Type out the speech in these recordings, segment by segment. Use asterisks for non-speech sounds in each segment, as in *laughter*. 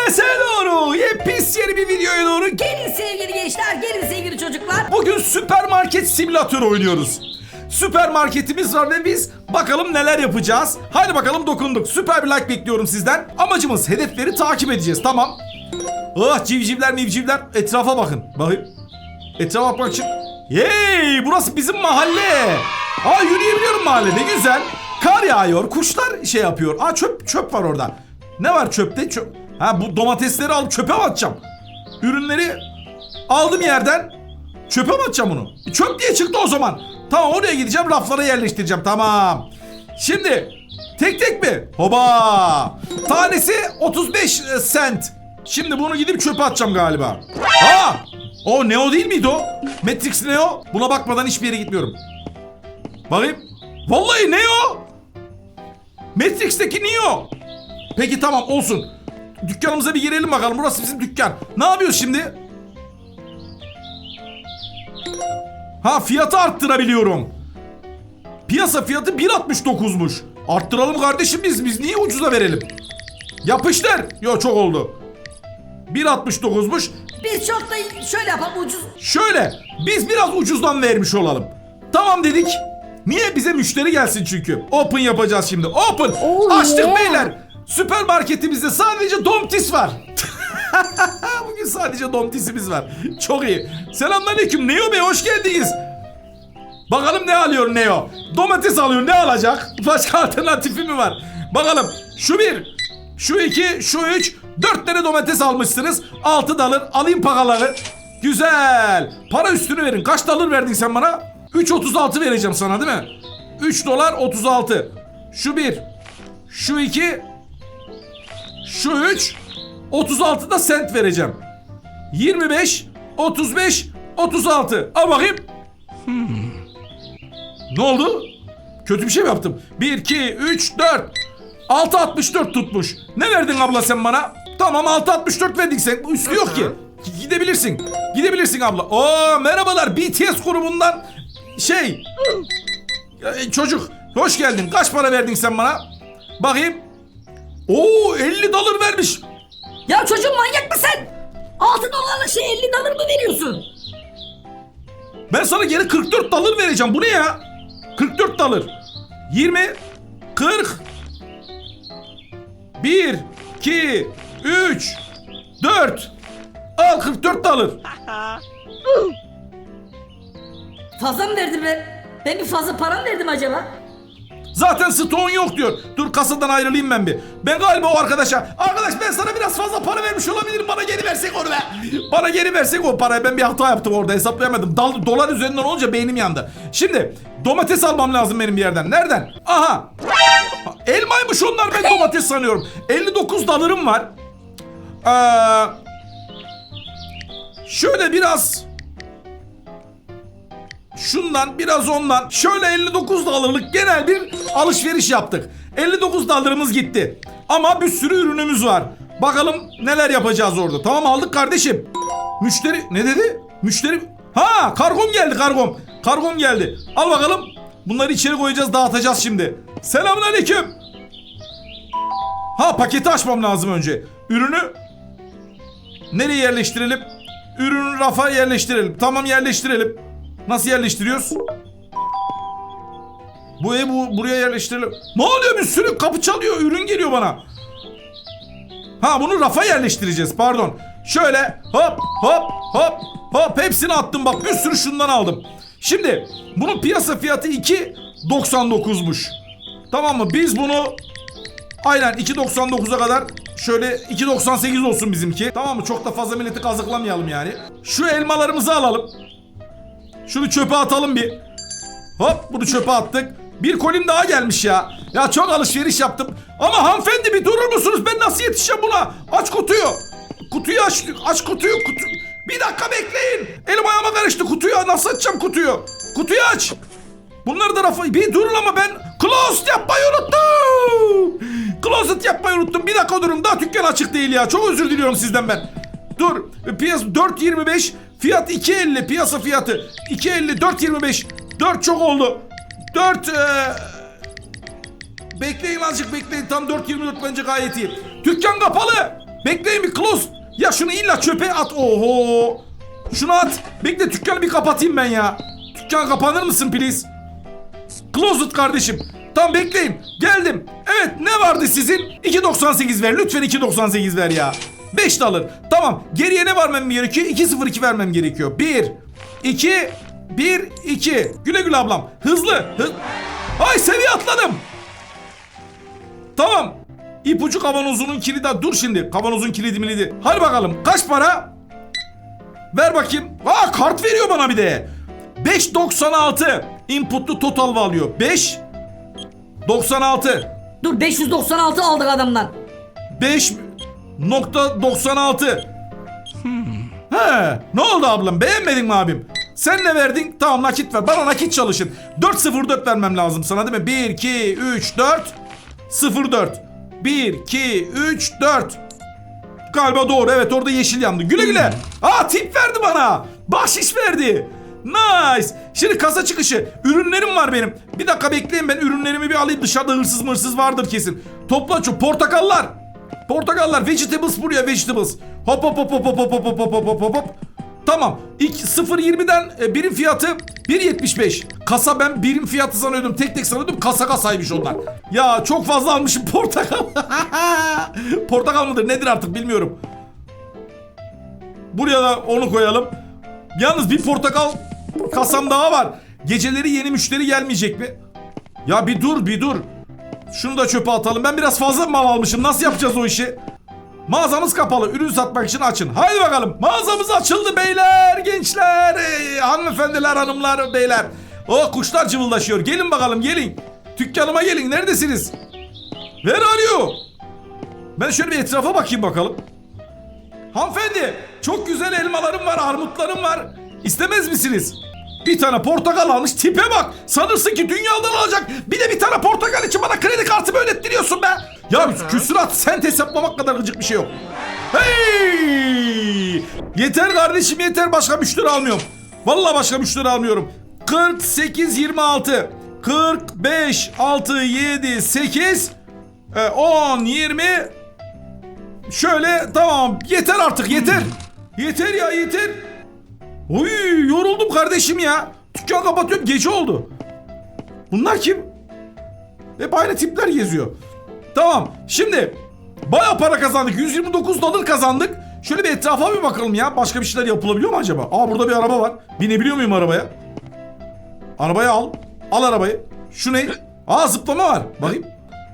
Hepinize doğru. Yepis yeni bir videoya doğru. Gelin sevgili gençler, gelin sevgili çocuklar. Bugün süpermarket simülatörü oynuyoruz. Süpermarketimiz var ve biz bakalım neler yapacağız. Haydi bakalım dokunduk. Süper bir like bekliyorum sizden. Amacımız hedefleri takip edeceğiz. Tamam. Ah civcivler mivcivler. Etrafa bakın. Bakayım. Etrafa bakmak için. Yey burası bizim mahalle. Aa yürüyebiliyorum mahallede güzel. Kar yağıyor. Kuşlar şey yapıyor. Aa çöp çöp var orada. Ne var çöpte? Çöp. Ha bu domatesleri alıp çöpe mi atacağım? Ürünleri aldım yerden. Çöpe mi atacağım bunu? E, çöp diye çıktı o zaman. Tamam oraya gideceğim raflara yerleştireceğim. Tamam. Şimdi tek tek mi? Hoba. Tanesi 35 sent. Şimdi bunu gidip çöpe atacağım galiba. Aa! O Neo değil miydi o? Matrix Neo. Buna bakmadan hiçbir yere gitmiyorum. Bakayım. Vallahi Neo. Matrix'teki Neo. Peki tamam olsun. Dükkanımıza bir girelim bakalım. Burası bizim dükkan. Ne yapıyoruz şimdi? Ha fiyatı arttırabiliyorum. Piyasa fiyatı 1.69'muş. Arttıralım kardeşim biz. Biz niye ucuza verelim? Yapıştır. Yo çok oldu. 1.69'muş. Biz çok da şöyle yapalım ucuz. Şöyle biz biraz ucuzdan vermiş olalım. Tamam dedik. Niye bize müşteri gelsin çünkü. Open yapacağız şimdi. Open. Oh Açtık yeah. beyler. Süpermarketimizde sadece domtis var. *laughs* Bugün sadece domtisimiz var. Çok iyi. Selamünaleyküm Neo Bey hoş geldiniz. Bakalım ne alıyor Neo? Domates alıyor ne alacak? Başka *laughs* alternatifi mi var? Bakalım şu bir, şu iki, şu üç, dört tane domates almışsınız. Altı dalır alayım pakaları. Güzel. Para üstünü verin. Kaç dolar verdin sen bana? 3.36 vereceğim sana değil mi? 3 dolar 36. Şu bir, şu iki, şu üç, 36 da sent vereceğim. 25, 35, 36. Al bakayım. Ne oldu? Kötü bir şey mi yaptım? 1, 2, 3, 4. 6.64 tutmuş. Ne verdin abla sen bana? Tamam 6.64 verdik sen. Üstü yok ki. Gidebilirsin. Gidebilirsin abla. Oo merhabalar BTS grubundan şey. Ya, Çocuk hoş geldin. Kaç para verdin sen bana? Bakayım. Oo 50 dolar vermiş. Ya çocuğum manyak mısın? 6 dolarlık şey 50 dolar mı veriyorsun? Ben sana geri 44 dolar vereceğim. Bu ne ya? 44 dolar. 20 40 1 2 3 4 Al 44 dolar. Fazla mı verdim ben? Ben bir fazla para mı verdim acaba? Zaten stoğun yok diyor. Dur kasadan ayrılayım ben bir. Ben galiba o arkadaşa. Arkadaş ben sana biraz fazla para vermiş olabilirim. Bana geri versek onu be. Bana geri versek o parayı. Ben bir hata yaptım orada hesaplayamadım. Dal, dolar üzerinden olunca beynim yandı. Şimdi domates almam lazım benim bir yerden. Nereden? Aha. Elmaymış onlar ben domates sanıyorum. 59 dolarım var. Ee, şöyle biraz Şundan biraz ondan şöyle 59 dolarlık genel bir alışveriş yaptık. 59 dolarımız gitti. Ama bir sürü ürünümüz var. Bakalım neler yapacağız orada. Tamam aldık kardeşim. Müşteri ne dedi? Müşteri Ha kargom geldi kargom. Kargom geldi. Al bakalım. Bunları içeri koyacağız dağıtacağız şimdi. Selamünaleyküm. Ha paketi açmam lazım önce. Ürünü nereye yerleştirelim? Ürünü rafa yerleştirelim. Tamam yerleştirelim. Nasıl yerleştiriyoruz? Bu ev bu, buraya yerleştirelim. Ne oluyor bir sürü kapı çalıyor. Ürün geliyor bana. Ha bunu rafa yerleştireceğiz pardon. Şöyle hop hop hop hop hepsini attım bak bir sürü şundan aldım. Şimdi bunun piyasa fiyatı 2.99'muş. Tamam mı? Biz bunu aynen 2.99'a kadar şöyle 2.98 olsun bizimki. Tamam mı? Çok da fazla milleti kazıklamayalım yani. Şu elmalarımızı alalım. Şunu çöpe atalım bir. Hop bunu çöpe attık. Bir kolim daha gelmiş ya. Ya çok alışveriş yaptım. Ama hanımefendi bir durur musunuz? Ben nasıl yetişeceğim buna? Aç kutuyu. Kutuyu aç. Aç kutuyu. Kutu... Bir dakika bekleyin. Elim ayağıma karıştı kutuyu. Nasıl açacağım kutuyu? Kutuyu aç. Bunları da rafa... Bir durun ama ben closet yapmayı unuttum. Closet yapmayı unuttum. Bir dakika durun. Daha dükkan açık değil ya. Çok özür diliyorum sizden ben. Dur. Piyasa 4.25. Fiyat 2.50. Piyasa fiyatı. 2.50. 4.25. 4 çok oldu. 4 eee, Bekleyin azıcık bekleyin. Tam 4.24 bence gayet iyi. Dükkan kapalı. Bekleyin bir close. Ya şunu illa çöpe at. Oho. Şunu at. Bekle dükkanı bir kapatayım ben ya. Dükkan kapanır mısın please? Closet kardeşim. Tamam bekleyin. Geldim. Evet ne vardı sizin? 2.98 ver. Lütfen 2.98 ver ya. 5 de alır. Tamam. Geriye ne vermem gerekiyor? 2.02 vermem gerekiyor. 1, 2, 1, 2. Güle güle ablam. Hızlı. Hız... Ay seviye atladım. Tamam. İpucu kavanozunun kilidi. Dur şimdi. Kavanozun kilidi milidi. Hadi bakalım. Kaç para? Ver bakayım. Aa kart veriyor bana bir de. 5.96 inputlu total alıyor. 5 96 Dur 596 aldık adamdan. 5.96 He, ne oldu ablam? Beğenmedin mi abim? Sen ne verdin? Tamam nakit ver. Bana nakit çalışın. 404 vermem lazım sana değil mi? 1 2 3 4 04 1 2 3 4 Galiba doğru. Evet orada yeşil yandı. Güle güle. Aa tip verdi bana. Bahşiş verdi. Nice. Şimdi kasa çıkışı. Ürünlerim var benim. Bir dakika bekleyin ben ürünlerimi bir alayım. Dışarıda hırsız mırsız vardır kesin. Topla şu portakallar. Portakallar. Vegetables buraya vegetables. Hop hop hop hop hop hop hop hop hop hop hop. Tamam. İlk 0.20'den e, birim fiyatı 1.75. Kasa ben birim fiyatı sanıyordum. Tek tek sanıyordum. Kasa kasaymış onlar. Ya çok fazla almışım *laughs* portakal. *laughs* portakal mıdır nedir artık bilmiyorum. Buraya da onu koyalım. Yalnız bir portakal kasam daha var. Geceleri yeni müşteri gelmeyecek mi? Ya bir dur bir dur. Şunu da çöpe atalım. Ben biraz fazla mal almışım. Nasıl yapacağız o işi? Mağazamız kapalı. Ürün satmak için açın. Haydi bakalım. Mağazamız açıldı beyler, gençler, ey, hanımefendiler, hanımlar, beyler. Oh kuşlar cıvıldaşıyor. Gelin bakalım gelin. Dükkanıma gelin. Neredesiniz? Ver arıyor. Ben şöyle bir etrafa bakayım bakalım. Hanımefendi çok güzel elmalarım var, armutlarım var. İstemez misiniz? Bir tane portakal almış tipe bak. Sanırsın ki dünyadan alacak. Bir de bir tane portakal için bana kredi kartı ödettiriyorsun be. Ya küsurat sent hesaplamak kadar gıcık bir şey yok. Hey! Yeter kardeşim yeter başka müşteri almıyorum. Vallahi başka müşteri almıyorum. 48 26 45 6 7 8 e, 10 20 Şöyle tamam yeter artık yeter. Yeter ya yeter. Oy yoruldum kardeşim ya. Dükkan kapatıyorum gece oldu. Bunlar kim? Hep aynı tipler geziyor. Tamam şimdi baya para kazandık. 129 dolar kazandık. Şöyle bir etrafa bir bakalım ya. Başka bir şeyler yapılabiliyor mu acaba? Aa burada bir araba var. Binebiliyor muyum arabaya? Arabayı al. Al arabayı. Şu ne? Aa zıplama var. Bakayım.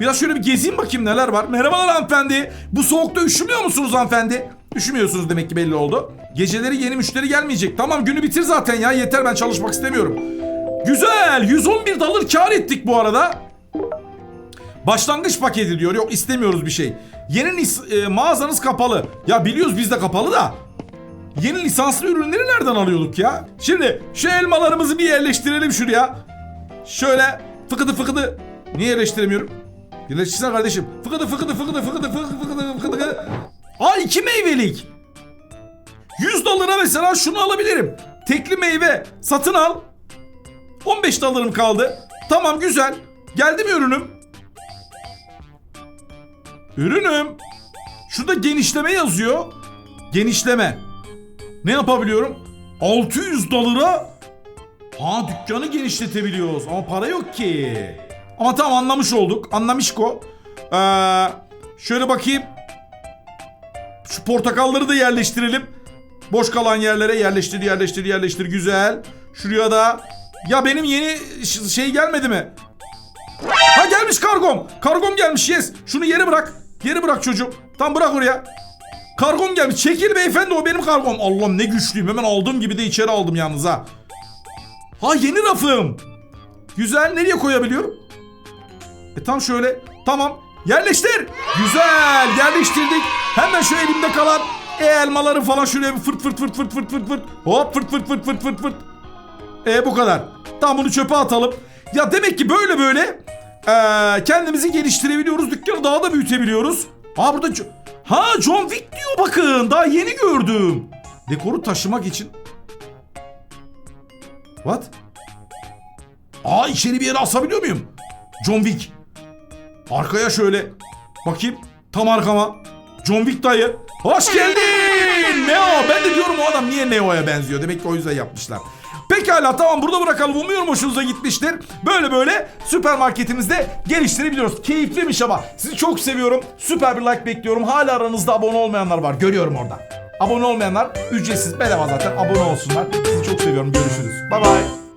Biraz şöyle bir gezeyim bakayım neler var. Merhabalar hanımefendi. Bu soğukta üşümüyor musunuz hanımefendi? Üşümüyorsunuz demek ki belli oldu. Geceleri yeni müşteri gelmeyecek. Tamam günü bitir zaten ya. Yeter ben çalışmak istemiyorum. Güzel. 111 dolar kar ettik bu arada. Başlangıç paketi diyor. Yok istemiyoruz bir şey. Yeni e, mağazanız kapalı. Ya biliyoruz biz de kapalı da. Yeni lisanslı ürünleri nereden alıyorduk ya? Şimdi şu elmalarımızı bir yerleştirelim şuraya. Şöyle fıkıdı fıkıdı. Niye yerleştiremiyorum? Yerleştirsene kardeşim. Fıkıdı fıkıdı fıkıdı fıkıdı fıkıdı fıkıdı fıkıdı. Aa iki meyvelik. 100 dolara mesela şunu alabilirim. Tekli meyve satın al. 15 dolarım kaldı. Tamam güzel. Geldi mi ürünüm? Ürünüm. Şurada genişleme yazıyor. Genişleme. Ne yapabiliyorum? 600 dolara Ha dükkanı genişletebiliyoruz ama para yok ki. Ama tamam anlamış olduk. Anlamışko. Ee, şöyle bakayım. Şu portakalları da yerleştirelim. Boş kalan yerlere yerleştir yerleştir yerleştir güzel. Şuraya da ya benim yeni şey gelmedi mi? Ha gelmiş kargom. Kargom gelmiş yes. Şunu yere bırak. Yere bırak çocuğum. Tam bırak oraya. Kargom gelmiş. Çekil beyefendi o benim kargom. Allah'ım ne güçlüyüm. Hemen aldığım gibi de içeri aldım yalnız ha. Ha yeni rafım. Güzel. Nereye koyabiliyorum? E tam şöyle. Tamam. Yerleştir. Güzel. Yerleştirdik. Hemen şu elimde kalan e elmaları falan şuraya bir fırt fırt fırt fırt fırt fırt fırt. Hop fırt fırt fırt fırt fırt fırt. E bu kadar. Tamam bunu çöpe atalım. Ya demek ki böyle böyle eee, kendimizi geliştirebiliyoruz. Dükkanı daha da büyütebiliyoruz. Ha burada Ha John Wick diyor bakın. Daha yeni gördüm. Dekoru taşımak için. What? Aa içeri bir yere asabiliyor muyum? John Wick. Arkaya şöyle. Bakayım. Tam arkama. John Wick dayı. Hoş geldin. Neo. Ben de diyorum o adam niye Neo'ya benziyor. Demek ki o yüzden yapmışlar. Pekala tamam burada bırakalım. Umuyorum hoşunuza gitmiştir. Böyle böyle süpermarketimizde geliştirebiliyoruz. Keyifliymiş ama. Sizi çok seviyorum. Süper bir like bekliyorum. Hala aranızda abone olmayanlar var. Görüyorum orada. Abone olmayanlar ücretsiz bedava zaten abone olsunlar. Sizi çok seviyorum. Görüşürüz. Bay bay.